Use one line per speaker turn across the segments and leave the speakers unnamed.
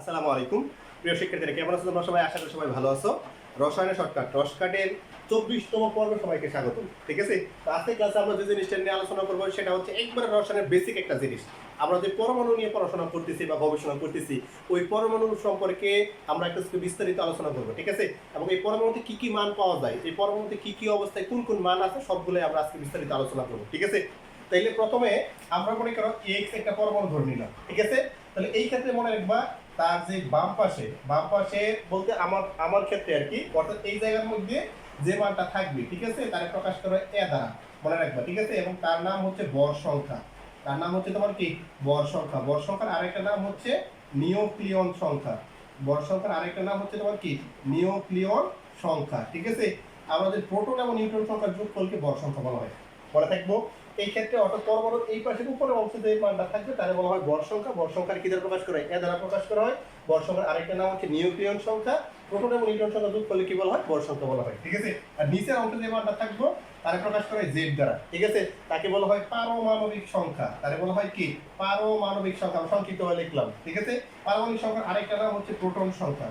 আসসালামু আলাইকুম। প্রিয় শিক্ষার্থীরা, কেমন আছো তোমরা? সবাই আশা করি সবাই ভালো আছো। রসায়নের শর্টকাট। রসকাটের চব্বিশতম পর্বে সবাইকে স্বাগত ঠিক আছে? তো আজকে ক্লাসে আমরা যে জিনিসটা নিয়ে আলোচনা করব, সেটা হচ্ছে একবারে রসায়নের বেসিক একটা জিনিস। আমরা যে পরমাণু নিয়ে পড়াশোনা করতেছি বা গবেষণা করতেছি, ওই পরমাণু সম্পর্কে আমরা একটু বিস্তারিত আলোচনা করব, ঠিক আছে? এবং এই পরমাণুতে কি কি মান পাওয়া যায়, এই পরমাণুতে কি কি অবস্থায় কোন কোন মান আছে, সবগুলোই আমরা আজকে বিস্তারিত আলোচনা করব, ঠিক আছে? তাইলে প্রথমে আমরা মনে করো এক্স একটা পরমাণু ধরে নিলাম, ঠিক আছে? তাহলে এই ক্ষেত্রে মনে রাখবা তার যে বাম পাশে বাম পাশে বলতে আমার আমার ক্ষেত্রে আর কি, অর্থাৎ এই জায়গার মধ্যে যে মানটা থাকবে, ঠিক আছে? তার প্রকাশ করা এ দ্বারা, মনে রাখবা, ঠিক আছে? এবং তার নাম হচ্ছে বর সংখ্যা। তার নাম হচ্ছে তোমার কি? বর সংখ্যা। বর সংখ্যার আরেকটা নাম হচ্ছে নিওক্লিয়ন সংখ্যা। বর সংখ্যার আরেকটা নাম হচ্ছে তোমার কি? নিওক্লিয়ন সংখ্যা, ঠিক আছে? আমাদের প্রোটন এবং নিউট্রন সংখ্যার যোগফলকে বর সংখ্যা বলা হয়। মনে থাকব। এই ক্ষেত্রে অর্থাৎ পরমাণু এই পাশের উপরে অংশে যে মানটা থাকবে, তাহলে বলা হয় বর সংখ্যা। বর সংখ্যার কি দ্বারা প্রকাশ করা হয়? এ দ্বারা প্রকাশ করা হয় বর সংখ্যার আরেকটা নাম হচ্ছে নিউক্লিয়ন সংখ্যা। প্রোটন এবং নিউট্রন সংখ্যা যোগ করলে কি বলা হয়? বর সংখ্যা বলা হয়। ঠিক আছে? আর নিচের অংশে যে মানটা থাকব, তারে প্রকাশ করা হয় জেড দ্বারা। ঠিক আছে? তাকে বলা হয় পারমাণবিক সংখ্যা। তারে বলা হয় কি? পারমাণবিক সংখ্যা। সংক্ষিপ্ত হয়ে লিখলাম। ঠিক আছে? পারমাণবিক সংখ্যার আরেকটা নাম হচ্ছে প্রোটন সংখ্যা।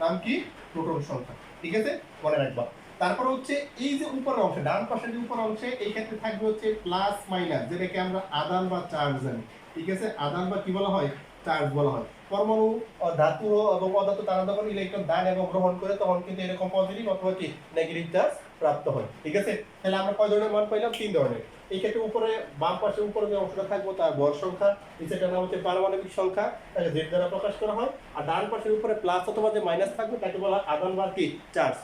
নাম কি? প্রোটন সংখ্যা। ঠিক আছে? মনে রাখবা। তারপর হচ্ছে এই যে উপরের অংশে, ডান পাশের যে উপরের অংশে, এই ক্ষেত্রে থাকবে হচ্ছে প্লাস মাইনাস যেটাকে আমরা আদান বা চার্জ জানি। ঠিক আছে? আদান বা কি বলা হয়? চার্জ বলা হয়। পরমাণু ধাতু এবং অধাতু তারা যখন ইলেকট্রন দান এবং গ্রহণ করে, তখন কিন্তু এরকম পজিটিভ অথবা কি? নেগেটিভ চার্জ প্রাপ্ত হয়। ঠিক আছে? তাহলে আমরা কয় ধরনের মান পাইলাম? তিন ধরনের। এই ক্ষেত্রে উপরে, বাম পাশে উপরে যে অংশটা থাকব, তার বর সংখ্যা নিচেটার নাম হচ্ছে পারমাণবিক সংখ্যা, তাকে জেড দ্বারা প্রকাশ করা হয়। আর ডান পাশের উপরে প্লাস অথবা যে মাইনাস থাকবে, তাকে বলা আদান বা কি? চার্জ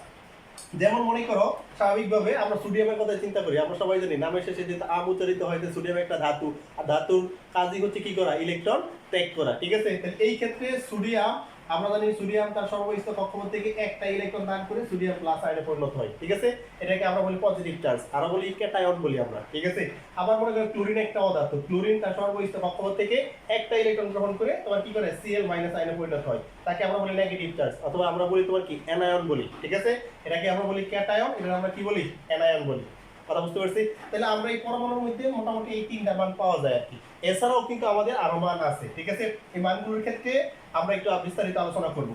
যেমন মনে করো, স্বাভাবিকভাবে আমরা সোডিয়ামের কথা চিন্তা করি, আমরা সবাই জানি, নামের শেষে যে আম উচ্চারিত হয় সোডিয়াম একটা ধাতু, আর ধাতুর কাজই হচ্ছে কি করা? ইলেকট্রন ত্যাগ করা, ঠিক আছে? এই ক্ষেত্রে সোডিয়াম আমরা জানি সোডিয়াম তার সর্বস্থ কক্ষপথ থেকে একটা ইলেকট্রন দান করে সোডিয়াম প্লাস আয়নে পরিণত হয়, ঠিক আছে? এটাকে আমরা বলি পজিটিভ চার্জ আরও বলি ক্যাটায়ন বলি আমরা, ঠিক আছে? আবার মনে করি ক্লোরিন একটা অধাতু ক্লোরিন তার সর্বস্থ কক্ষপথ থেকে একটা ইলেকট্রন গ্রহণ করে তোমার কি করে? সিএল মাইনাস আয়নে পরিণত হয়। তাকে আমরা বলি নেগেটিভ চার্জ অথবা আমরা বলি তোমার কি? অ্যানায়ন বলি, ঠিক আছে? এটাকে আমরা বলি ক্যাটায়ন এটা আমরা কি বলি? অ্যানায়ন বলি। কথা বুঝতে পারছি? তাহলে আমরা এই পরমাণুর মধ্যে মোটামুটি এই তিনটা মান পাওয়া যায় আর কি। এছাড়াও কিন্তু আমাদের আরও মান আছে, ঠিক আছে? এই মানগুলোর ক্ষেত্রে আমরা একটু বিস্তারিত আলোচনা করব,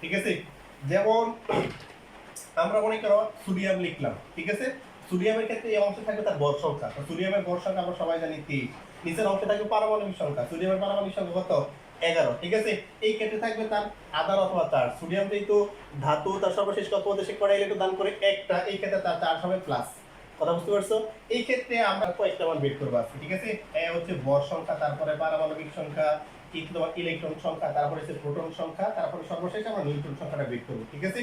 ঠিক আছে? যেমন আমরা মনে করো সোডিয়াম লিখলাম, ঠিক আছে? সোডিয়ামের ক্ষেত্রে এই অংশে থাকবে তার বর সংখ্যা। সোডিয়ামের বর সংখ্যা আমরা সবাই জানি তেইশ নিচের অংশে থাকবে পারমাণবিক সংখ্যা। সোডিয়ামের পারমাণবিক সংখ্যা কত? এগারো, ঠিক আছে? এই ক্ষেত্রে থাকবে তার আধার অথবা চার। সোডিয়াম যেহেতু ধাতু, তার সর্বশেষ কক্ষপথে সে কড়াই ইলেকট্রন দান করে একটা, এই ক্ষেত্রে তার চার্জ হবে প্লাস কথা বুঝতে পারছ? এই ক্ষেত্রে আমরা কয়েকটা মান বের করব আজকে, ঠিক আছে? হচ্ছে বর সংখ্যা, তারপরে পারমাণবিক সংখ্যা তোমার ইলেকট্রন সংখ্যা, তারপরে হচ্ছে প্রোটন সংখ্যা, তারপরে সর্বশেষ আমরা নিউট্রন সংখ্যাটা বের করব, ঠিক আছে?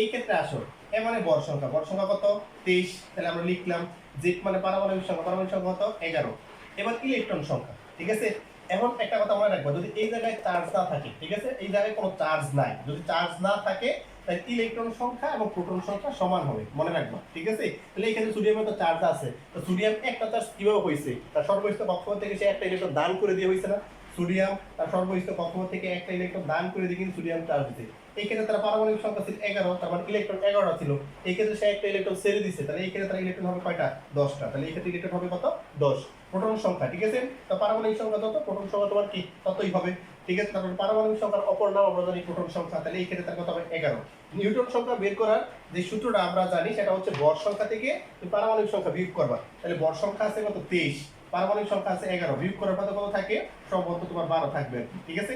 এই ক্ষেত্রে আসো। এ মানে বর সংখ্যা। বর সংখ্যা কত? তেইশ। তাহলে আমরা লিখলাম জেড মানে পারমাণবিক সংখ্যা পারমাণবিক সংখ্যা কত? এগারো। এবার ইলেকট্রন সংখ্যা, ঠিক আছে? এখন একটা কথা মনে রাখব, যদি এই জায়গায় চার্জ না থাকে, ঠিক আছে? এই জায়গায় কোনো চার্জ নাই। যদি চার্জ না থাকে তাহলে ইলেকট্রন সংখ্যা এবং প্রোটন সংখ্যা সমান হবে। মনে রাখব, ঠিক আছে? তাহলে এখানে সোডিয়ামের তো চার্জ আছে। তো সোডিয়াম একটা চার্জ কীভাবে হয়েছে তার সর্বস্থ কক্ষপথ থেকে সে একটা ইলেকট্রন দান করে দিয়ে হয়েছে না? সোডিয়াম তার সর্বস্থ কক্ষপথ থেকে একটা ইলেকট্রন দান করে দিয়ে কিন্তু সোডিয়াম চার্জ দিতে এই ক্ষেত্রে তার পারমাণবিক সংখ্যা ছিল এগারো, তার মানে ইলেকট্রন এগারোটা ছিল। এই ক্ষেত্রে সে একটা ইলেকট্রন ছেড়ে দিচ্ছে তাহলে এই ক্ষেত্রে তার ইলেকট্রন হবে কয়টা? দশটা। তাহলে এই ক্ষেত্রে ইলেকট্রন হবে কত? দশ। প্রোটন সংখ্যা, ঠিক আছে? তো পারমাণবিক সংখ্যা তত প্রোটন সংখ্যা তোমার কি? ততই হবে, ঠিক আছে? তারপর পারমাণবিক সংখ্যার অপর নাম আমরা জানি প্রোটন সংখ্যা, তাহলে এই ক্ষেত্রে তার কত হবে এগারো। নিউটন সংখ্যা বের করার যে সূত্রটা আমরা জানি, সেটা হচ্ছে বর সংখ্যা থেকে পারমাণবিক সংখ্যা বিয়োগ করবা। তাহলে বর সংখ্যা আছে কত? তেইশ। পারমাণবিক সংখ্যা আছে এগারো। বিয়োগ করার পর কত থাকে? সম্ভবত তোমার বারো থাকবে, ঠিক আছে?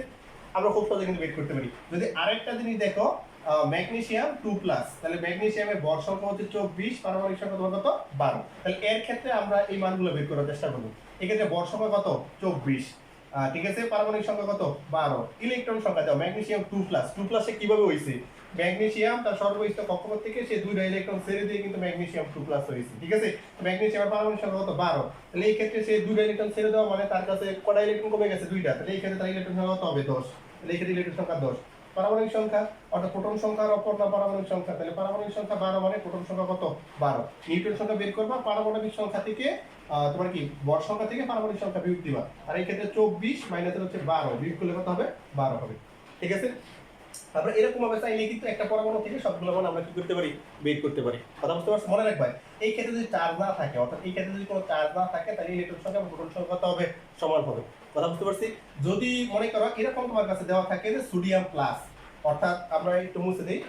আমরা খুব সহজে কিন্তু বের করতে পারি। যদি আরেকটা জিনিস দেখো ম্যাগনেসিয়াম টু প্লাস, তাহলে ম্যাগনেসিয়ামের বর সংখ্যা হচ্ছে চব্বিশ, পারমাণবিক সংখ্যা তোমার কত? বারো। তাহলে এর ক্ষেত্রে আমরা এই মানগুলো বের করার চেষ্টা করব। এক্ষেত্রে বর সংখ্যা কত? চব্বিশ। ঠিক আছে? পারমাণবিক সংখ্যা কত? বারো। ইলেকট্রন সংখ্যা দাও ম্যাগনেসিয়াম টু প্লাস। টু প্লাসে কীভাবে হয়েছে ম্যাগনেসিয়াম তার সর্বস্থ কক্ষপথ থেকে সে দুইটা ইলেকট্রন ছেড়ে দিয়ে কিন্তু ম্যাগনেসিয়াম টু প্লাস হয়েছে ঠিক আছে? ম্যাগনেসিয়ামের পারমাণবিক সংখ্যা কত? বারো। তাহলে এই ক্ষেত্রে সে দুইটা ইলেকট্রন ছেড়ে দেওয়া মানে তার কাছে কটা ইলেকট্রন কমে গেছে? দুইটা। তাহলে এই ক্ষেত্রে তার ইলেকট্রন সংখ্যা কত হবে? দশ। তাহলে দিলে ক্ষেত্রে সংখ্যা দশ। পারমাণবিক সংখ্যা, অর্থাৎ প্রোটন সংখ্যার অপর না পারমাণবিক সংখ্যা? তাহলে পারমাণবিক সংখ্যা বারো মানে প্রোটন সংখ্যা কত? বারো। নিউটন সংখ্যা বের করবা, পারমাণবিক সংখ্যা থেকে তোমার কি বর সংখ্যা থেকে পারমাণবিক সংখ্যা বিয়োগ দিবা। আর এই ক্ষেত্রে চব্বিশ মাইনাসের হচ্ছে বারো। বিয়োগ করলে কত হবে? বারো হবে। ঠিক আছে? আমরা এরকম ভাবে চাইলে কিন্তু একটা পরমাণু থেকে সবগুলো মান আমরা কি করতে পারি? বের করতে পারি। কথা বুঝতে পারছ মনে রাখবে এই ক্ষেত্রে যদি চার্জ না থাকে, অর্থাৎ এই ক্ষেত্রে যদি কোনো চার্জ না থাকে, তাহলে ইলেকট্রন সংখ্যা এবং প্রোটন সংখ্যা হবে সমান হবে। কথা বুঝতে পারছি? যদি মনে করো এরকম তোমার কাছে দেওয়া থাকে যে সোডিয়াম প্লাস, অর্থাৎ আমরা একটু মুছে দিই।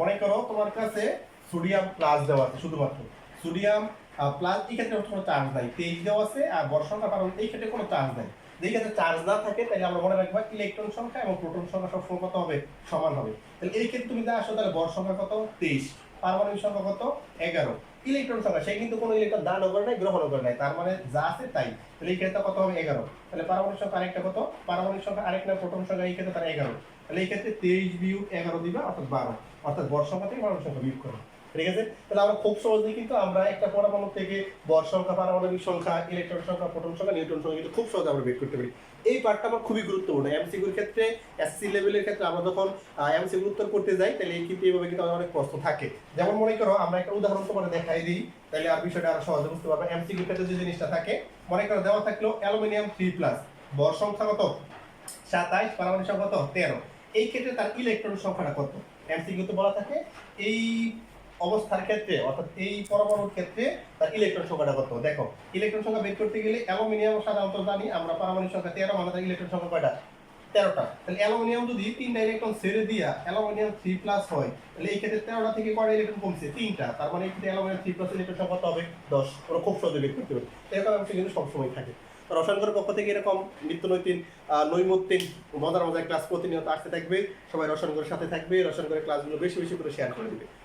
মনে করো তোমার কাছে সোডিয়াম প্লাস দেওয়া আছে শুধুমাত্র। সোডিয়াম প্লাস এই ক্ষেত্রে কোনো চার্জ নাই। তেইশ দেওয়া আছে আর বড় সংখ্যা এই ক্ষেত্রে কোনো চার্জ নাই। যেই ক্ষেত্রে চার্জ না থাকে, তাহলে আমরা মনে রাখব ইলেকট্রন সংখ্যা এবং প্রোটন সংখ্যা সবসময় কত হবে? সমান হবে। তাহলে এই ক্ষেত্রে তুমি যা আসো, তাহলে বড় সংখ্যা কত? তেইশ। পারমাণবিক সংখ্যা কত? এগারো। ইলেকট্রন সংখ্যা সে কিন্তু কোনো ইলেকট্রন দানও করে নাই গ্রহণও করে নাই। তার মানে যা আছে তাই। তাহলে এই ক্ষেত্রে কত হবে? এগারো। তাহলে পারমাণবিক সংখ্যা আরেকটা কত? পারমাণবিক সংখ্যা আরেকটা প্রোটন সংখ্যা এই ক্ষেত্রে তার এগারো। তাহলে এই ক্ষেত্রে তেইশ বিয়োগ এগারো দিবা, অর্থাৎ বারো। অর্থাৎ বড় সংখ্যা থেকে পারমাণবিক সংখ্যা বিয়োগ করো। ঠিক আছে? তাহলে আমরা খুব সহজেই কিন্তু আমরা একটা পরমাণু থেকে বর সংখ্যা, পারমাণবিক সংখ্যা, ইলেকট্রন সংখ্যা, প্রোটন সংখ্যা, নিউট্রন সংখ্যা কিন্তু খুব সহজে আমরা বের করতে পারি। এই পার্টটা আমার খুবই গুরুত্বপূর্ণ। এমসিকিউর ক্ষেত্রে এসসি লেভেলের ক্ষেত্রে আমরা যখন এমসিকিউ উত্তর করতে যাই, তাহলে কিন্তু এইভাবে কিন্তু আমাদের অনেক প্রশ্ন থাকে। যেমন মনে করো, আমরা একটা উদাহরণ তোমার দেখাই দিই, তাহলে আর বিষয়টা আরও সহজে বুঝতে পারবে। এমসিকিউর ক্ষেত্রে যে জিনিসটা থাকে, মনে করো দেওয়া থাকল অ্যালুমিনিয়াম থ্রি প্লাস। বর সংখ্যা কত? সাতাইশ, পারমাণবিক সংখ্যা কত? তেরো। এই ক্ষেত্রে তার ইলেকট্রন সংখ্যাটা কত? এমসিকিউ তো বলা থাকে, এই অবস্থার ক্ষেত্রে, অর্থাৎ এই পরমাণুর ক্ষেত্রে তার ইলেকট্রন সংখ্যাটা কত? দেখো, ইলেকট্রন সংখ্যা বের করতে গেলে অ্যালুমিনিয়াম সাধারণত জানি, আমরা পারমাণবিক সংখ্যা তেরো মানে তার ইলেকট্রন সংখ্যা কয়টা? তেরোটা। তাহলে অ্যালুমিনিয়াম যদি তিনটা ইলেকট্রন ছেড়ে দিয়া অ্যালুমিনিয়াম থ্রি প্লাস হয়, তাহলে এই ক্ষেত্রে তেরোটা থেকে কয়টা ইলেকট্রন কমছে? তিনটা। তার মানে এই ক্ষেত্রে অ্যালুমিনিয়াম থ্রি প্লাস ইলেকট্রন সংখ্যা কত হবে দশ। ওরা খুব সহজে বের করতে পারে। এরকম অংশ কিন্তু সবসময় থাকে। রসায়নগরের পক্ষ থেকে এরকম নিত্য নৈতিক নৈমত্তিক, মজার মজার ক্লাস প্রতিনিয়ত আসতে থাকবে। সবাই রসায়নগরের সাথে থাকবে। রসায়নগরের ক্লাসগুলো বেশি বেশি করে শেয়ার করে দিবে।